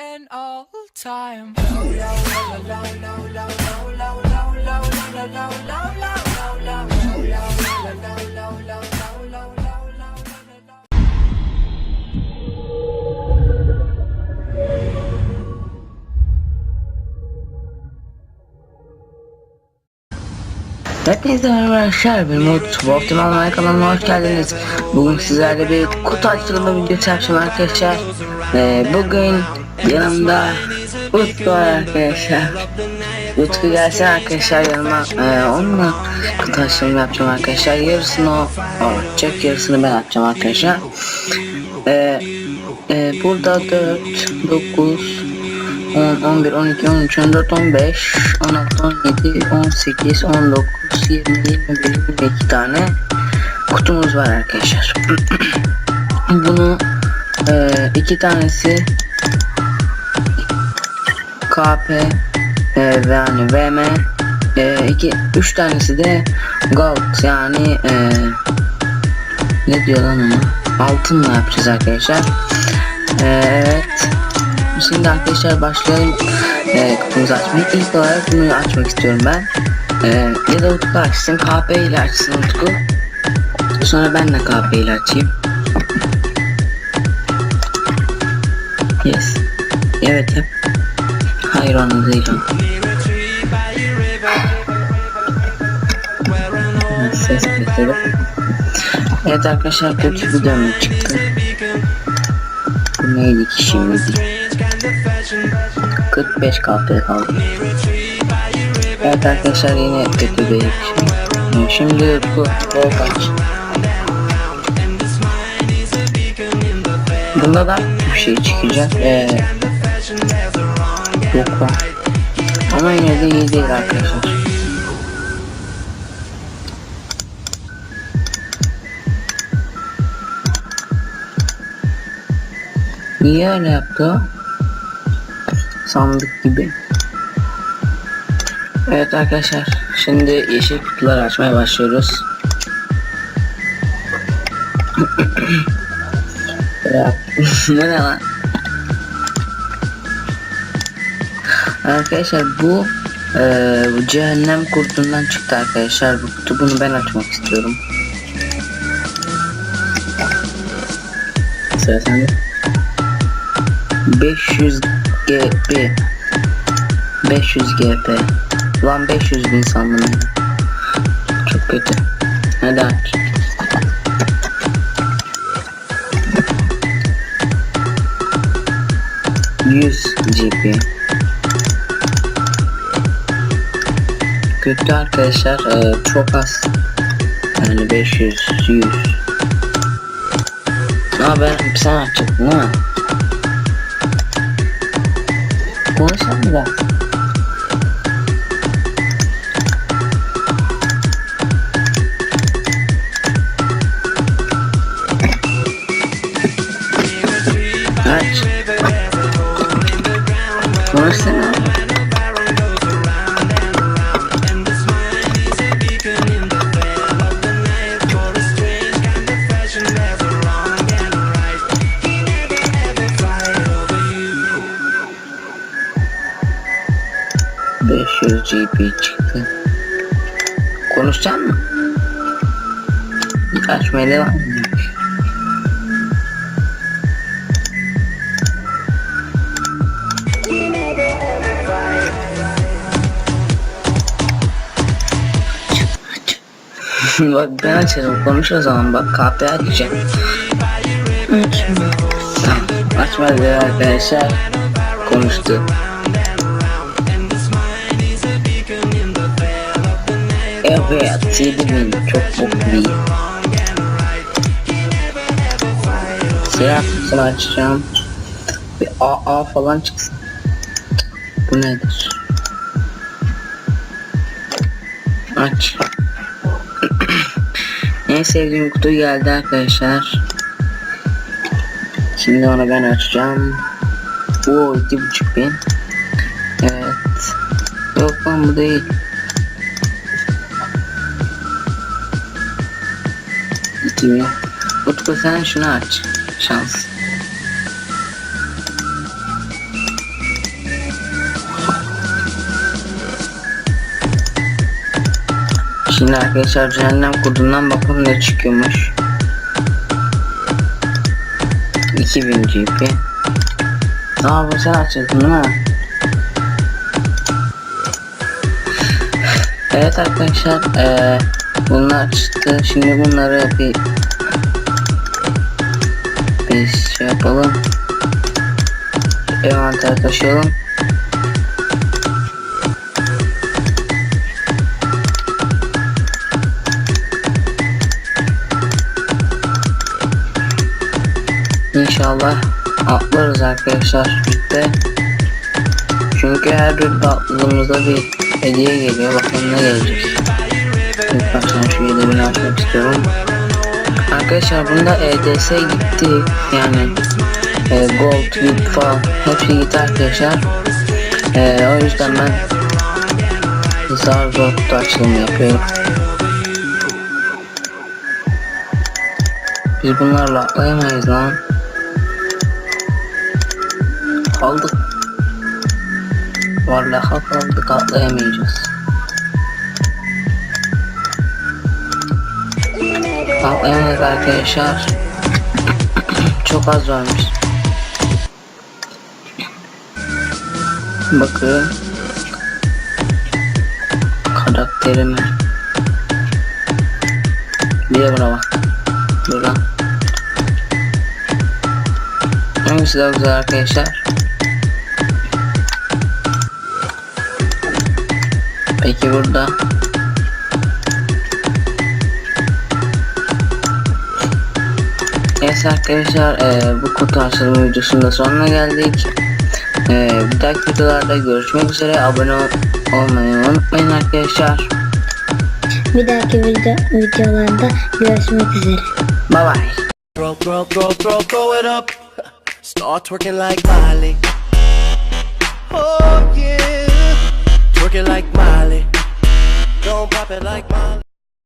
and all time. Hepinize merhaba arkadaşlar ben Umut. Bu Optimal Maya kanalına hoş geldiniz. Bugün sizlerle bir kutu açılımı videosu yapacağım arkadaşlar. Ee, Bugün yanımda Utku var arkadaşlar. Utku gelsin arkadaşlar yanıma ee, Onunla açılımı yapacağım arkadaşlar. Yarısını o o açacak yarısını ben açacağım arkadaşlar. Ee, ee, Burada 4, 9, 10, 11, 12, 13, 14, 15, 16, 17, 18, 19, 20, 21, 22 tane kutumuz var arkadaşlar. Bunu e, iki tanesi KP e, yani VM e, iki, üç tanesi de Gold yani e, ne diyor lan onu altınla yapacağız arkadaşlar. E, evet. Şimdi arkadaşlar başlayalım e, kutumuzu açmayı. İlk olarak bunu açmak istiyorum ben. E, ya da Utku açsın. KP ile açsın Utku. Sonra ben de KP ile açayım. Yes. Evet yap. Hayır onu değil. Ses kesiyorum. Evet arkadaşlar kötü bir dönüm çıktı. Bu neydi ki şimdi? 45 KP kaldı. Evet arkadaşlar yine kötü bir şey. Şimdi bu bol kaç. Bunda da bir şey çıkacak. Ee, yok var. Ama yine de iyi değil arkadaşlar. Niye öyle yaptı? Sandık gibi. Evet arkadaşlar şimdi yeşil kutuları açmaya başlıyoruz. ne lan? Arkadaşlar bu bu cehennem kurtundan çıktı arkadaşlar. Bu kutu bunu ben açmak istiyorum. Sıra sende. 500 GP 500 GP Lan 500 bin sandım Çok kötü Hadi aç Yüz GP Kötü arkadaşlar ee, çok az Yani 500 100 Ama ben sen açacaktın değil mi? Konuşalım biraz. Aç. Konuşsana. Beş yüz GP çıktı. Konuşacak mı? Açmaya devam ediyor. bak ben açarım konuş o zaman bak KP açacağım. Açma. Tamam açmadı arkadaşlar. Konuştu. Evet 7000 çok mutluyum. Siyah kutusunu açacağım. Bir AA falan çıksın. Bu nedir? Aç. en sevdiğim kutu geldi arkadaşlar. Şimdi onu ben açacağım. Oo iki buçuk bin. Evet. Yok lan bu değil. gibi. Utku sen şunu aç. Şans. Şimdi arkadaşlar cehennem kurdundan bakalım ne çıkıyormuş. 2000 GP. Aa bu sen açtın değil mi? evet arkadaşlar. Ee, bunlar çıktı. Şimdi bunları bir biz şey yapalım. Envanter taşıyalım. İnşallah atlarız arkadaşlar birlikte. Çünkü her bir atladığımızda bir hediye geliyor. Bakalım ne gelecek. İlk baştan şu açmak istiyorum. Arkadaşlar bunda EDS gitti. Yani e, Gold, VIP falan hepsi gitti arkadaşlar. E, o yüzden ben zar zor kutu açılımı yapıyorum. Biz bunlarla atlayamayız lan. Kaldık. Vallahi kaldık atlayamayacağız. Atlayamayız arkadaşlar. Çok az varmış. Bakın. Karakterime. Bir de buna bak. Buradan. Hangisi daha güzel arkadaşlar? Peki burada Neyse arkadaşlar e, bu kutu açılımı videosunun sonuna geldik. E, bir dahaki videolarda görüşmek üzere. Abone ol olmayı unutmayın arkadaşlar. Bir dahaki video videolarda görüşmek üzere. Bye bye. Throw, throw, throw, throw, throw it up. Start twerking like Miley. Oh yeah. Twerking like Miley. Don't pop it like Miley.